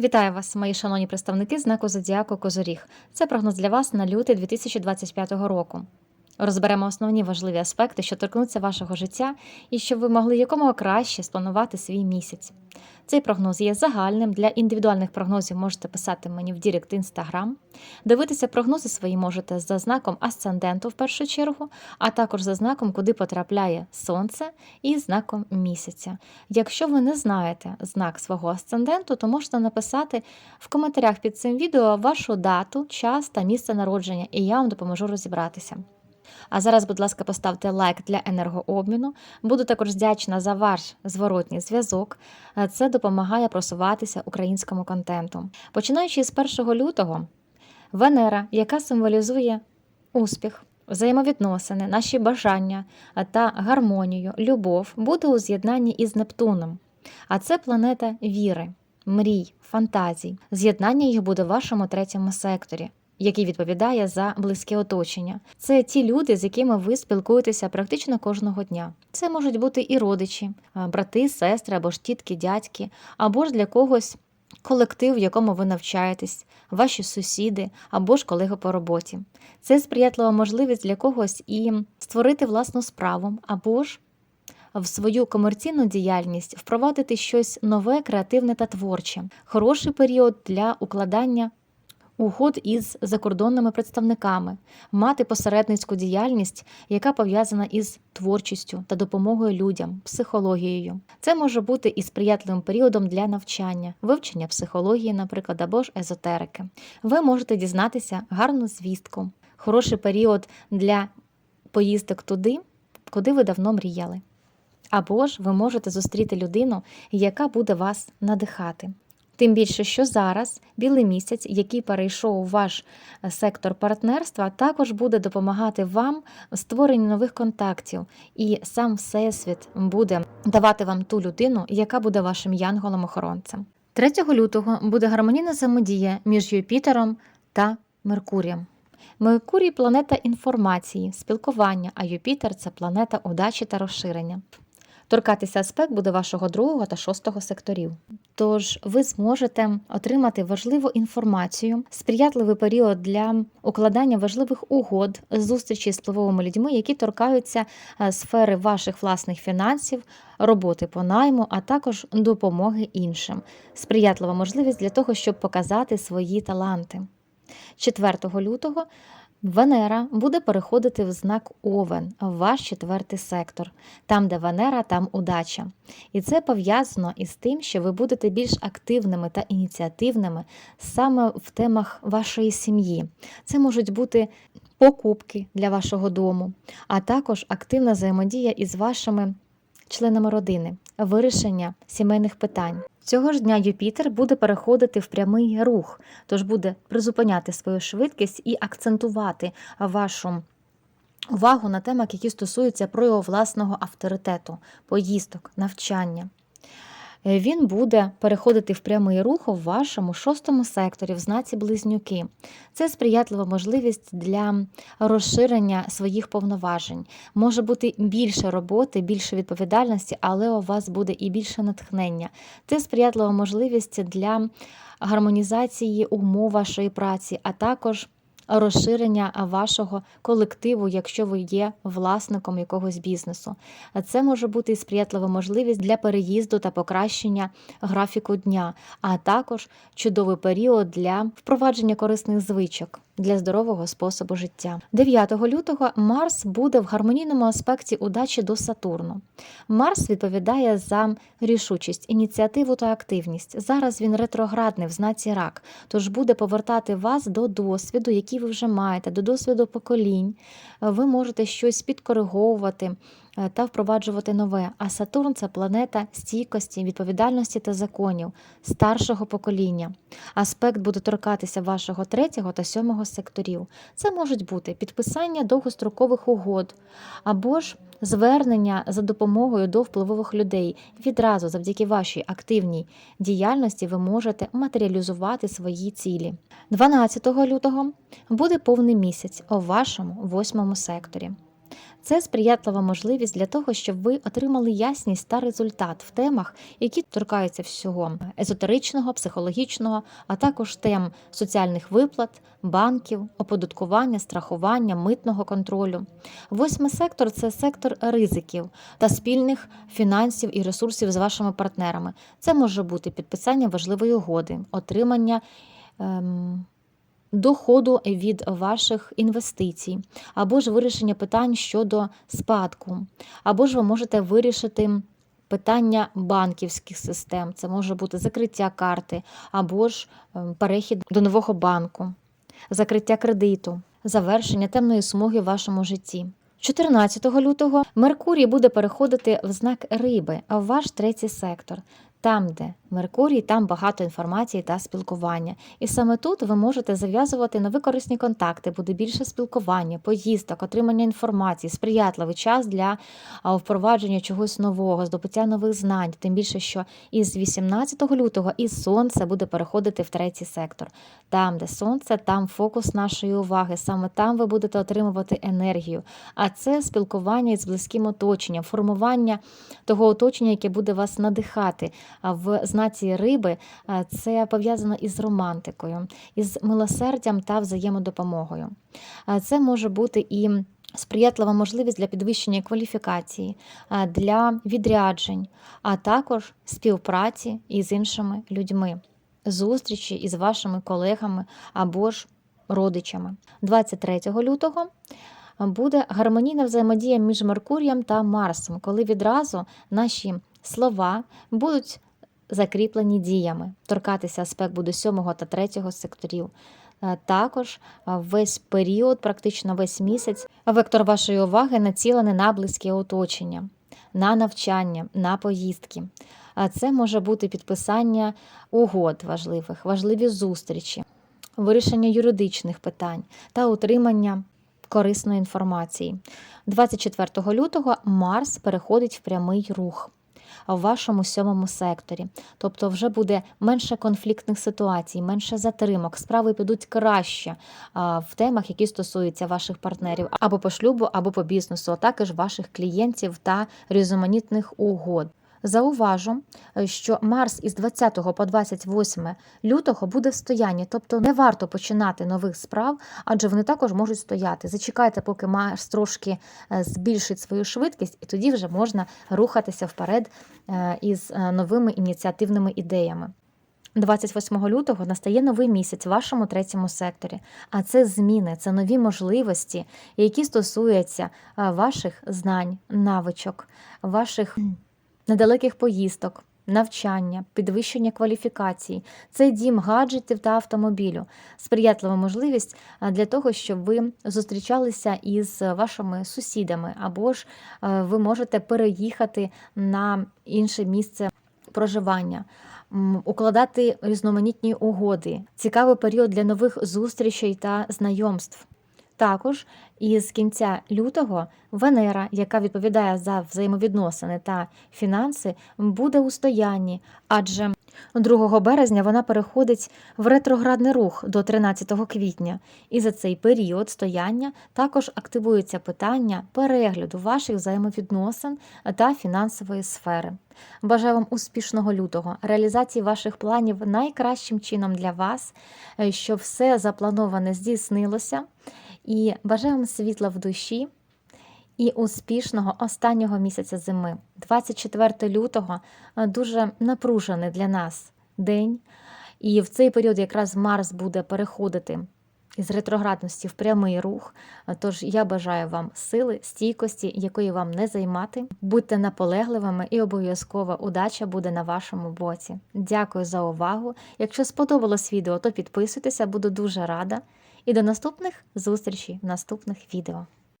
Вітаю вас, мої шановні представники знаку Зодіаку Козоріг. Це прогноз для вас на лютий 2025 року. Розберемо основні важливі аспекти, що торкнуться вашого життя, і щоб ви могли якомога краще спланувати свій місяць. Цей прогноз є загальним. Для індивідуальних прогнозів можете писати мені в Дірект Інстаграм. Дивитися прогнози свої можете за знаком асценденту в першу чергу, а також за знаком, куди потрапляє сонце, і знаком місяця. Якщо ви не знаєте знак свого асценденту, то можете написати в коментарях під цим відео вашу дату, час та місце народження, і я вам допоможу розібратися. А зараз, будь ласка, поставте лайк для енергообміну. Буду також вдячна за ваш зворотній зв'язок. Е, Це допомагає просуватися українському контенту. Починаючи з 1 лютого, Венера, яка символізує успіх, взаємовідносини, наші бажання е, та гармонію, любов, буде у з'єднанні із Нептуном. А це планета віри, мрій, фантазій. З'єднання їх буде в вашому третьому секторі який відповідає за близьке оточення. Це ті люди, з якими ви спілкуєтеся практично кожного дня. Це можуть бути і родичі, брати, сестри або ж тітки, дядьки, або ж для когось. Колектив, в якому ви навчаєтесь, ваші сусіди або ж колеги по роботі. Це сприятлива можливість для когось і створити власну справу, або ж в свою комерційну діяльність впровадити щось нове, креативне та творче. Хороший період для укладання угод із закордонними представниками, мати посередницьку діяльність, яка пов'язана із творчістю та допомогою людям, психологією. Це може бути і сприятливим періодом для навчання, вивчення психології, наприклад, або ж езотерики. Ви можете дізнатися гарну звістку, хороший період для поїздок туди, куди ви давно мріяли. Або ж ви можете зустріти людину, яка буде вас надихати. Тим більше, що зараз білий місяць, який перейшов у ваш е, сектор партнерства, також буде допомагати вам в створенні нових контактів, і сам Всесвіт буде давати вам ту людину, яка буде вашим янголом-охоронцем. 3 лютого буде гармонійна взаємодія між Юпітером та Меркурієм. Меркурій планета інформації, спілкування, а Юпітер це планета удачі та розширення. Торкатися аспект буде вашого другого та шостого секторів. Тож ви зможете отримати важливу інформацію, сприятливий період для укладання важливих угод, зустрічі з впливовими людьми, які торкаються е, сфери ваших власних фінансів, роботи по найму, а також допомоги іншим. Сприятлива можливість для того, щоб показати свої таланти. 4 лютого Венера буде переходити в знак Овен, в ваш четвертий сектор. Там, де Венера, там удача. І це пов'язано із тим, що ви будете більш активними та ініціативними саме в темах вашої сім'ї. Це можуть бути покупки для вашого дому, а також активна взаємодія із вашими членами родини, вирішення сімейних питань. Цього ж дня Юпітер буде переходити в прямий рух, тож буде призупиняти свою швидкість і акцентувати вашу увагу на темах, які стосуються прояву власного авторитету, поїздок, навчання. Е, Він буде переходити в прямий рух у вашому шостому секторі в знаці близнюки. Це сприятлива можливість для розширення своїх повноважень. Може бути більше роботи, більше відповідальності, але у вас буде і більше натхнення. Це сприятлива можливість для гармонізації умов вашої праці, а також розширення вашого колективу, якщо ви є власником якогось бізнесу. Це може бути і сприятлива можливість для переїзду та покращення графіку дня, а також чудовий період для впровадження корисних звичок. Для здорового способу життя 9 лютого Марс буде в гармонійному аспекті удачі до Сатурну. Марс відповідає за рішучість, ініціативу та активність. Зараз він ретроградний в знаці рак, тож буде повертати вас до досвіду, який ви вже маєте, до досвіду поколінь. Ви можете щось підкориговувати е, та впроваджувати нове. А Сатурн це планета стійкості, відповідальності та законів старшого покоління. Аспект буде торкатися вашого третього та сьомого секторів. Це можуть бути підписання довгострокових угод або ж звернення за допомогою до впливових людей. Відразу, завдяки вашій активній діяльності, ви можете матеріалізувати свої цілі. 12 лютого буде повний місяць у вашому восьмому секторі. Це сприятлива можливість для того, щоб ви отримали ясність та результат в темах, які торкаються всього езотеричного, психологічного, а також тем соціальних виплат, банків, оподаткування, страхування, митного контролю. Восьмий сектор це сектор ризиків та спільних фінансів і ресурсів з вашими партнерами. Це може бути підписання важливої угоди, отримання. Ем, доходу від ваших інвестицій, або ж вирішення питань щодо спадку, або ж ви можете вирішити питання банківських систем. Це може бути закриття карти, або ж ем, перехід до нового банку, закриття кредиту, завершення темної смуги в вашому житті. 14 лютого Меркурій буде переходити в знак риби, а в ваш третій сектор. Там, де Меркурій, там багато інформації та спілкування. І саме тут ви можете зав'язувати нові корисні контакти, буде більше спілкування, поїздок, отримання інформації, сприятливий час для впровадження чогось нового, здобуття нових знань. Тим більше, що із 18 лютого і сонце буде переходити в третій сектор. Там, де сонце, там фокус нашої уваги. Саме там ви будете отримувати енергію. А це спілкування із близьким оточенням, формування того оточення, яке буде вас надихати. В знаці риби це пов'язано із романтикою, із милосердям та взаємодопомогою. Це може бути і сприятлива можливість для підвищення кваліфікації, для відряджень, а також співпраці із іншими людьми, зустрічі із вашими колегами або ж родичами. 23 лютого буде гармонійна взаємодія між Меркурієм та Марсом, коли відразу наші слова будуть закріплені діями. Торкатися аспект буде 7 та 3 секторів. Е, Також е, весь період, практично весь місяць, вектор вашої уваги націлений на близьке оточення, на навчання, на поїздки. Це може бути підписання угод важливих, важливі зустрічі, вирішення юридичних питань та утримання корисної інформації. 24 лютого Марс переходить в прямий рух в вашому сьомому секторі. Тобто вже буде менше конфліктних ситуацій, менше затримок, справи підуть краще в темах, які стосуються ваших партнерів або по шлюбу, або по бізнесу, а також ваших клієнтів та різноманітних угод. Зауважу, що Марс із 20 по 28 лютого буде в стоянні, тобто не варто починати нових справ, адже вони також можуть стояти. Зачекайте, поки Марс трошки е, збільшить свою швидкість, і тоді вже можна рухатися вперед е, із е, новими ініціативними ідеями. 28 лютого настає новий місяць в вашому третьому секторі, а це зміни, це нові можливості, які стосуються е, ваших знань, навичок, ваших недалеких поїздок, навчання, підвищення кваліфікацій. Це дім гаджетів та автомобілю, сприятлива можливість для того, щоб ви зустрічалися із вашими сусідами, або ж е, ви можете переїхати на інше місце проживання. Укладати різноманітні угоди, цікавий період для нових зустрічей та знайомств. Також із кінця лютого Венера, яка відповідає за взаємовідносини та фінанси, буде у стоянні, адже 2 березня вона переходить в ретроградний рух до 13 квітня, і за цей період стояння також активуються питання перегляду ваших взаємовідносин та фінансової сфери. Бажаю вам успішного лютого, реалізації ваших планів найкращим чином для вас, е, щоб все заплановане здійснилося. І бажаю вам світла в душі і успішного останнього місяця зими. 24 лютого е, дуже напружений для нас день. І в цей період якраз Марс буде переходити із ретроградності в прямий рух. Е, Тож я бажаю вам сили, стійкості, якої вам не займати. Будьте наполегливими і обов'язково удача буде на вашому боці. Дякую за увагу. Якщо сподобалось відео, то підписуйтеся, буду дуже рада. І до наступних зустрічей в наступних відео.